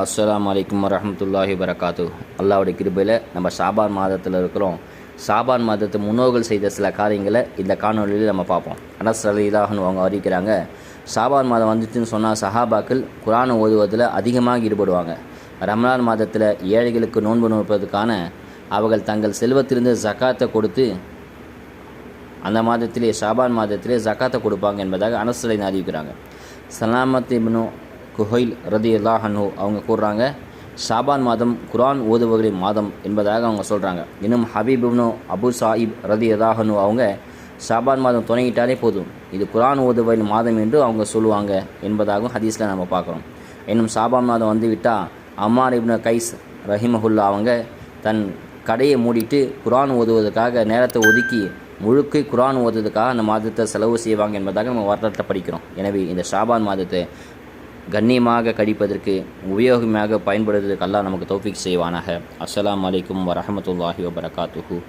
அஸ்லாம் வலைக்கம் வரமத்துல்லாஹி வரகாத்து அல்லாவுடைய கிருபையில் நம்ம சாபான் மாதத்தில் இருக்கிறோம். சாபான் மாதத்து முன்னோர்கள் செய்த சில காரியங்களை இந்த காணொலியில் நம்ம பார்ப்போம். அனஸ் அலிலாஹன் அவங்க அறிவிக்கிறாங்க சாபான் மாதம் வந்துச்சுன்னு சொன்னால் சஹாபாக்கள் குரான் ஓதுவதில் அதிகமாக ஈடுபடுவாங்க. ரமலான் மாதத்தில் ஏழைகளுக்கு நோன்பு நோப்பதற்கான அவர்கள் தங்கள் செல்வத்திலிருந்து ஜக்காத்தை கொடுத்து அந்த மாதத்திலே ஷாபான் மாதத்திலே ஜக்காத்தை கொடுப்பாங்க என்பதாக அனசுலைன் அறிவிக்கிறாங்க. சலாமத் இப்னு குஹைல் ரதி அல்லாஹனு அவங்க கூறுறாங்க ஷாபான் மாதம் குரான் ஓதுபவர்களின் மாதம் என்பதாக அவங்க சொல்கிறாங்க இன்னும் ஹபீப் இப்னு அபு சாஹிப் ரதி அல்லாஹனு அவங்க ஷாபான் மாதம் துணையிட்டாலே போதும். இது குரான் ஓதுவரின் மாதம் என்று அவங்க சொல்லுவாங்க என்பதாகவும் ஹதீஸில் நம்ம பார்க்குறோம். இன்னும் ஷாபான் மாதம் வந்து விட்டால் அம்மார் இப்னு கைஸ் ரஹிமஹுல்லா அவங்க தன் கடையை மூடிட்டு குரான் ஓதுவதற்காக நேரத்தை ஒதுக்கி முழுக்க குரான் ஓதுவதற்காக அந்த மாதத்தை செலவு செய்வாங்க என்பதாக நம்ம வரலாற்றை படிக்கிறோம். எனவே இந்த ஷாபான் மாதத்தை கண்ணியமாக கழிப்பதற்கு உபயோகமாக பயன்படுவதற்கு அல்லாஹ் நமக்கு தௌஃபிக் செய்வானாக. அஸ்லாம் அலைக்கும் வரமத்துல்லாஹி வபரகாத்துஹூ.